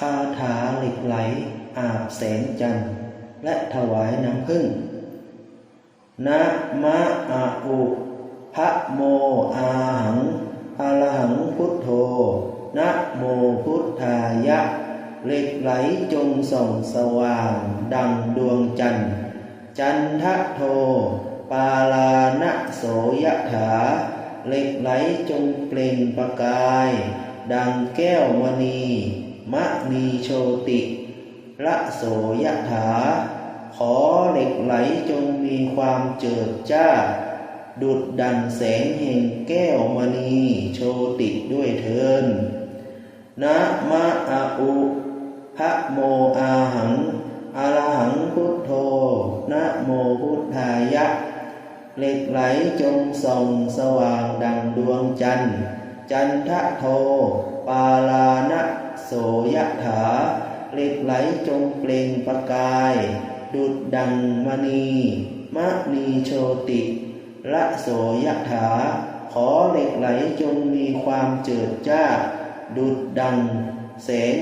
คาถาเหล็กไหล อาบแสงจันทร์ และถวายน้ำผึ้งนะมะอาอุพระโมอาหังอรหังพุทโธนะโมพุทธายะ เหล็กไหลจงส่องสว่าง ดังดวงจันทร์ จันทะโท ปาลานะโสยถา เหล็กไหลจงเปล่งประกาย ดังแก้วมณี มะนีโชติละโสยถา ขอเหล็กไหลจงมีความเจิดจ้า ดุดดังแสงแห่งแก้วมณีโชติด้วยเทินนะมะอาอุพระโมอาหังอรหังพุทโธนะโมพุทธายะ เหล็กไหลจงส่องสว่างดังดวงจันทร์ จันทะโท ปาลา ยะถาเหล็กไหลจงเปล่งประกาย ดุดดังมณีมะนีโชติละโสยะถา ขอเหล็กไหลจงมีความเจิดจ้า ดุดดังแสง